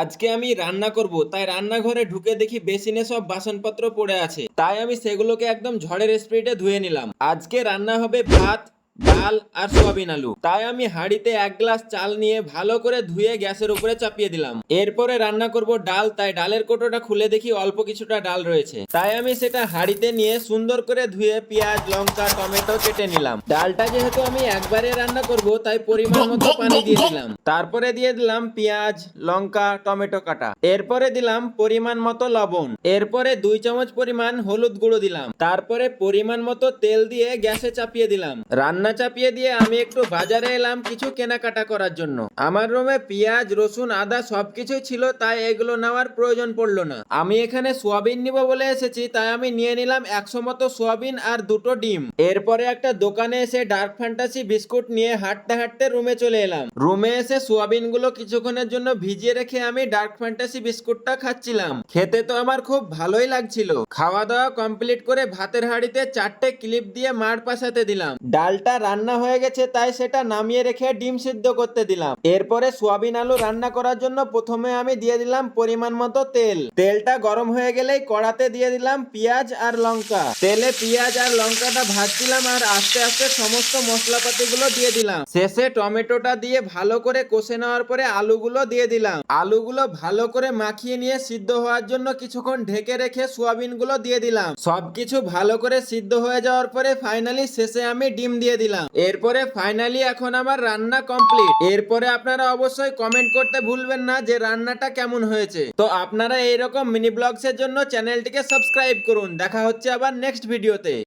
আজকে আমি রান্না করব, তাই রান্নাঘরে ঢুকে দেখি বেসিনে সব বাসনপত্র পড়ে আছে। তাই আমি সেগুলোকে একদম ঝড়ের স্পিডে ধুয়ে নিলাম। আজকে রান্না হবে ভাত ডাল আর সোয়াবিন আলু। তাই আমি হাঁড়িতে এক গ্লাস চাল নিয়ে ভালো করে ধুয়ে গ্যাসের উপরে চাপিয়ে দিলাম। এরপরে রান্না করব ডাল তাই ডালের কোটোটা খুলে দেখি অল্প কিছুটা ডাল রয়েছে। তাই আমি সেটা হাঁড়িতে নিয়ে সুন্দর করে ধুয়ে পেঁয়াজ লঙ্কা টমেটো কেটে নিলাম। ডালটা যেহেতু আমি একবারে রান্না করব তাই পরিমাণ মতো পানি দিয়ে দিলাম। তারপরে দিয়ে দিলাম পেঁয়াজ লঙ্কা টমেটো কাটা। এরপরে দিলাম পরিমাণ মতো লবণ। এরপরে দুই চামচ পরিমাণ হলুদ গুঁড়ো দিলাম। তারপরে পরিমাণ মতো তেল দিয়ে গ্যাসে চাপিয়ে দিলাম। রান্না চাপিয়ে দিয়ে আমি একটু বাজারে এলাম কিছু কেনাকাটা করার জন্য। আমার রুমে পেঁয়াজ, রসুন, আদা সবকিছুই ছিল, তাই এগুলো নেওয়ার প্রয়োজন পড়ল না। আমি এখানে সোয়াবিন নিব বলে এসেছি, তাই আমি নিয়ে নিলাম একশো মতো সোয়াবিন আর দুটো ডিম। এরপরে একটা দোকানে এসে ডার্ক ফ্যান্টাসি বিস্কুট নিয়ে হাঁটতে হাঁটতে রুমে চলে এলাম। রুমে এসে সোয়াবিনগুলো কিছুক্ষণের জন্য ভিজিয়ে রেখে আমি ডার্ক ফ্যান্টাসি বিস্কুটটা খাচ্ছিলাম। খেতে তো আমার খুব ভালোই লাগছিল। খাওয়া দাওয়া কমপ্লিট করে ভাতের হাঁড়িতে চারটে ক্লিপ দিয়ে মার পাশাতে দিলাম। ডালটা রান্না হয়ে গেছে তাই সেটা নামিয়ে রেখে ডিম সিদ্ধ করতে দিলাম। এরপরে সোয়াবিন আলু রান্না করার জন্য প্রথমে আমি দিয়ে দিলাম পরিমাণ মতো তেল। তেলটা গরম হয়ে গেলেই কড়াতে দিয়ে দিলাম পেঁয়াজ আর লঙ্কা। তেলে পেঁয়াজ আর লঙ্কাটা ভাজছিলাম আর আস্তে আস্তে সমস্ত মশলাপাতি গুলো দিয়ে দিলাম। শেষে টমেটোটা দিয়ে ভালো করে কষে নেওয়ার পরে আলুগুলো দিয়ে দিলাম। আলুগুলো ভালো করে মাখিয়ে নিয়ে সিদ্ধ হওয়ার জন্য কিছুক্ষণ ঢেকে রেখে সোয়াবিনগুলো দিয়ে দিলাম। সবকিছু ভালো করে সিদ্ধ হয়ে যাওয়ার পরে ফাইনালি শেষে আমি ডিম দিয়ে দিলাম। এরপরে ফাইনালি এখন আমার রান্না কমপ্লিট এরপরে আপনারা অবশ্যই কমেন্ট করতে ভুলবেন না যে রান্নাটা কেমন হয়েছে। তো আপনারা এইরকম মিনি ব্লগসের জন্য চ্যানেলটিকে সাবস্ক্রাইব করুন। দেখা হচ্ছে আবার নেক্সট ভিডিওতে